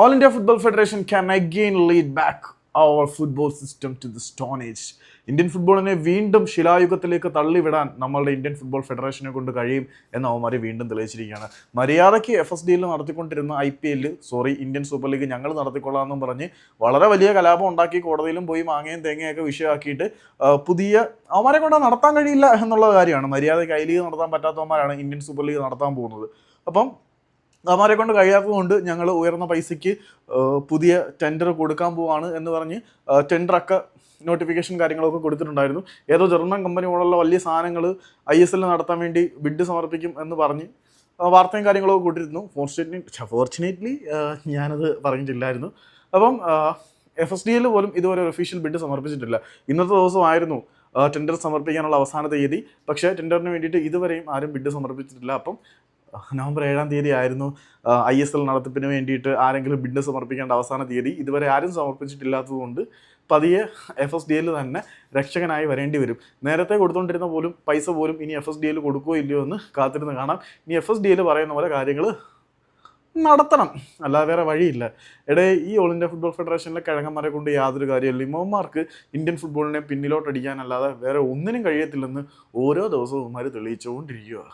All India football federation can again lead back our football system to the stone age. Indian ഫുട്ബോളിനെ വീണ്ടും ശിലായുഗത്തിലേക്ക് തള്ളിവിടാൻ നമ്മളുടെ Indian football ഫെഡറേഷനെ കൊണ്ട് കഴിയും എന്ന് അവന്മാർ വീണ്ടും തെളിയിച്ചിരിക്കുകയാണ്. മര്യാദയ്ക്ക് എഫ് എസ് ഡിയിൽ നടത്തിക്കൊണ്ടിരുന്ന ഐ പി എല്ലിൽ സോറി ഇന്ത്യൻ സൂപ്പർ ലീഗ് ഞങ്ങൾ നടത്തിക്കൊള്ളാമെന്നും പറഞ്ഞ് വളരെ വലിയ കലാപം ഉണ്ടാക്കി കോടതിയിലും പോയി മാങ്ങയും തേങ്ങയൊക്കെ വിഷയമാക്കിയിട്ട് പുതിയ അവന്മാരെ കൊണ്ട് നടത്താൻ കഴിയില്ല എന്നുള്ള കാര്യമാണ്. മര്യാദയ്ക്ക് ഐ ലീഗ് നടത്താൻ പറ്റാത്തവന്മാരാണ് ഇന്ത്യൻ സൂപ്പർ ലീഗ് നടത്താൻ പോകുന്നത്. അപ്പം അവന്മാരെ കൊണ്ട് കഴിയാത്തതുകൊണ്ട് ഞങ്ങൾ ഉയർന്ന പൈസയ്ക്ക് പുതിയ ടെൻഡർ കൊടുക്കാൻ പോവാണ് എന്ന് പറഞ്ഞ് ടെൻഡറൊക്കെ നോട്ടിഫിക്കേഷൻ കാര്യങ്ങളൊക്കെ കൊടുത്തിട്ടുണ്ടായിരുന്നു. ഏതോ ജർമ്മൻ കമ്പനി പോലുള്ള വലിയ സാധനങ്ങൾ ഐ എസ് എൽ നടത്താൻ വേണ്ടി ബിഡ് സമർപ്പിക്കും എന്ന് പറഞ്ഞ് വാർത്തയും കാര്യങ്ങളൊക്കെ കൊടുത്തിരുന്നു. ഫോർച്ചുനേറ്റ്ലി ഫോർച്ചുനേറ്റ്ലി ഞാനത് പറഞ്ഞിട്ടില്ലായിരുന്നു. അപ്പം എഫ് എസ് ഡി എൽ പോലും ഇതുവരെ ഒരു ഒഫീഷ്യൽ ബിഡ് സമർപ്പിച്ചിട്ടില്ല. ഇന്നത്തെ ദിവസമായിരുന്നു ടെൻഡർ സമർപ്പിക്കാനുള്ള അവസാന തീയതി. പക്ഷേ ടെൻഡറിന് വേണ്ടിയിട്ട് ഇതുവരെയും ആരും ബിഡ് സമർപ്പിച്ചിട്ടില്ല. അപ്പം നവംബർ ഏഴാം തീയതി ആയിരുന്നു ഐ എസ് എൽ നടത്തിപ്പിന് വേണ്ടിയിട്ട് ആരെങ്കിലും ബിഡ് സമർപ്പിക്കേണ്ട അവസാന തീയതി. ഇതുവരെ ആരും സമർപ്പിച്ചിട്ടില്ലാത്തതുകൊണ്ട് പതിയെ എഫ് എസ് ഡി എൽ തന്നെ രക്ഷകനായി വരേണ്ടി വരും. നേരത്തെ കൊടുത്തുകൊണ്ടിരുന്ന പോലും പൈസ പോലും ഇനി എഫ് എസ് ഡി എൽ കൊടുക്കുകയോ ഇല്ലയോ എന്ന് കാത്തിരുന്ന് കാണാം. ഇനി എഫ് എസ് ഡി എൽ പറയുന്ന പോലെ കാര്യങ്ങൾ നടത്തണം. അല്ലാതെ വേറെ വഴിയില്ല. എടേ ഈ ഓൾ ഇന്ത്യ ഫുട്ബോൾ ഫെഡറേഷനിലെ കിഴങ്ങന്മാരെ കൊണ്ട് യാതൊരു കാര്യമില്ല. ഇമ്മമാർക്ക് ഇന്ത്യൻ ഫുട്ബോളിനെ പിന്നിലോട്ടടിക്കാനല്ലാതെ വേറെ ഒന്നിനും കഴിയത്തില്ലെന്ന് ഓരോ ദിവസവും ഇവന്മാർ തെളിയിച്ചുകൊണ്ടിരിക്കുക